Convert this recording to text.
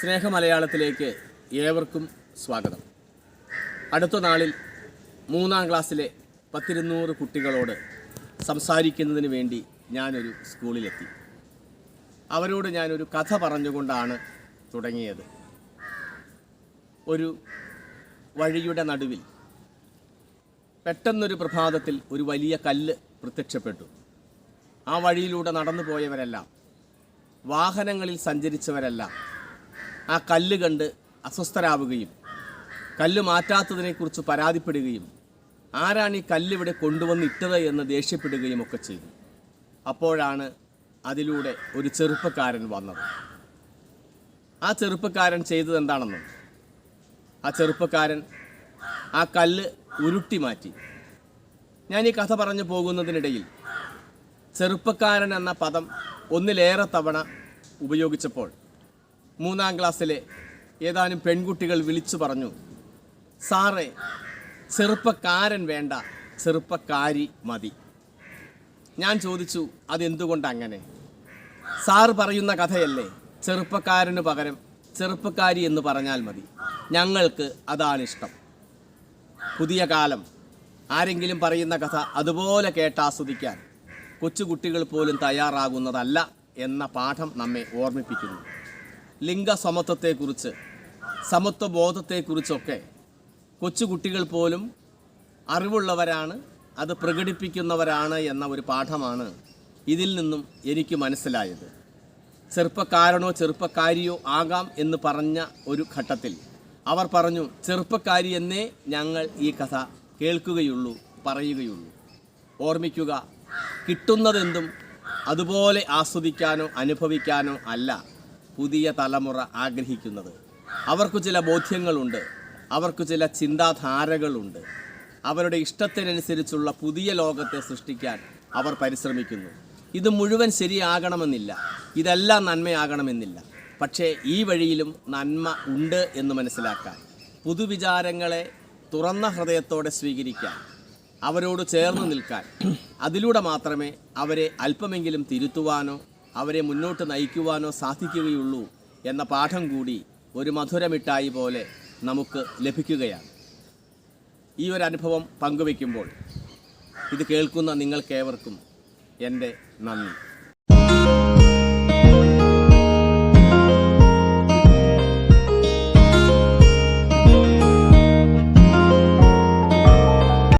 സ്നേഹമലയാളത്തിലേക്ക് ഏവർക്കും സ്വാഗതം. അടുത്ത നാളിൽ മൂന്നാം ക്ലാസ്സിലെ പത്തിരുന്നൂറ് കുട്ടികളോട് സംസാരിക്കുന്നതിന് വേണ്ടി ഞാനൊരു സ്കൂളിലെത്തി. അവരോട് ഞാനൊരു കഥ പറഞ്ഞുകൊണ്ടാണ് തുടങ്ങിയത്. ഒരു വഴിയുടെ നടുവിൽ പെട്ടെന്നൊരു പ്രഭാതത്തിൽ ഒരു വലിയ കല്ല് പ്രത്യക്ഷപ്പെട്ടു. ആ വഴിയിലൂടെ നടന്നു പോയവരെല്ലാം വാഹനങ്ങളിൽ സഞ്ചരിച്ചവരെല്ലാം ആ കല്ല് കണ്ട് അസ്വസ്ഥരാവുകയും കല്ല് മാറ്റാത്തതിനെക്കുറിച്ച് പരാതിപ്പെടുകയും ആരാണ് ഈ കല്ലിവിടെ കൊണ്ടുവന്നിട്ടത് എന്ന് ദേഷ്യപ്പെടുകയും ഒക്കെ ചെയ്തു. അപ്പോഴാണ് അതിലൂടെ ഒരു ചെറുപ്പക്കാരൻ വന്നത്. ആ ചെറുപ്പക്കാരൻ ചെയ്തത് എന്താണെന്നും? ആ ചെറുപ്പക്കാരൻ ആ കല്ല് ഉരുട്ടി മാറ്റി. ഞാൻ ഈ കഥ പറഞ്ഞു പോകുന്നതിനിടയിൽ ചെറുപ്പക്കാരൻ എന്ന പദം ഒന്നിലേറെ തവണ ഉപയോഗിച്ചപ്പോൾ മൂന്നാം ക്ലാസ്സിലെ ഏതാനും പെൺകുട്ടികൾ വിളിച്ചു പറഞ്ഞു സാറേ ചെറുപ്പക്കാരൻ വേണ്ട ചെറുപ്പക്കാരി മതി. ഞാൻ ചോദിച്ചു അതെന്തുകൊണ്ട് അങ്ങനെ സാറ് പറയുന്ന കഥയല്ലേ ചെറുപ്പക്കാരന് പകരം ചെറുപ്പക്കാരി എന്ന് പറഞ്ഞാൽ മതി ഞങ്ങൾക്ക് അതാണ് ഇഷ്ടം. പുതിയ കാലം ആരെങ്കിലും പറയുന്ന കഥ അതുപോലെ കേട്ടാസ്വദിക്കാൻ കൊച്ചുകുട്ടികൾ പോലും തയ്യാറാകുന്നതല്ല എന്ന പാഠം നമ്മെ ഓർമ്മിപ്പിക്കുന്നു. ലിംഗസമത്വത്തെക്കുറിച്ച് സമത്വബോധത്തെക്കുറിച്ചൊക്കെ കൊച്ചുകുട്ടികൾ പോലും അറിവുള്ളവരാണ് അത് പ്രകടിപ്പിക്കുന്നവരാണ് എന്ന ഒരു പാഠമാണ് ഇതിൽ നിന്നും എനിക്ക് മനസ്സിലായത്. ചെറുപ്പക്കാരനോ ചെറുപ്പക്കാരിയോ ആകാം എന്ന് പറഞ്ഞ ഒരു ഘട്ടത്തിൽ അവർ പറഞ്ഞു ചെറുപ്പക്കാരി എന്നേ ഞങ്ങൾ ഈ കഥ കേൾക്കുകയുള്ളൂ പറയുകയുള്ളൂ. ഓർമ്മിക്കുക കിട്ടുന്നതെന്തും അതുപോലെ ആസ്വദിക്കാനോ അനുഭവിക്കാനോ അല്ല. പുതിയ തലമുറ ആഗ്രഹിക്കുന്നത്. അവർക്ക് ചില ബോധ്യങ്ങളുണ്ട്. അവർക്ക് ചില ചിന്താധാരകളുണ്ട്. അവരുടെ ഇഷ്ടത്തിനനുസരിച്ചുള്ള പുതിയ ലോകത്തെ സൃഷ്ടിക്കാൻ അവർ പരിശ്രമിക്കുന്നു. ഇത് മുഴുവൻ ശരിയാകണമെന്നില്ല. ഇതെല്ലാം നന്മയാകണമെന്നില്ല. പക്ഷേ ഈ വഴിയിലും നന്മ ഉണ്ട് എന്ന് മനസ്സിലാക്കാൻ പുതുവിചാരങ്ങളെ തുറന്ന ഹൃദയത്തോടെ സ്വീകരിക്കാൻ അവരോട് ചേർന്ന് നിൽക്കാൻ അതിലൂടെ മാത്രമേ അവരെ അല്പമെങ്കിലും തിരുത്തുവാനോ അവരെ മുന്നോട്ട് നയിക്കുവാനോ സാധിക്കുകയുള്ളൂ എന്ന പാഠം കൂടി ഒരു മധുരമിഠായി പോലെ നമുക്ക് ലഭിക്കുകയാണ്. ഈ ഒരു അനുഭവം പങ്കുവയ്ക്കുമ്പോൾ ഇത് കേൾക്കുന്ന നിങ്ങൾക്കേവർക്കും എന്റെ നന്ദി.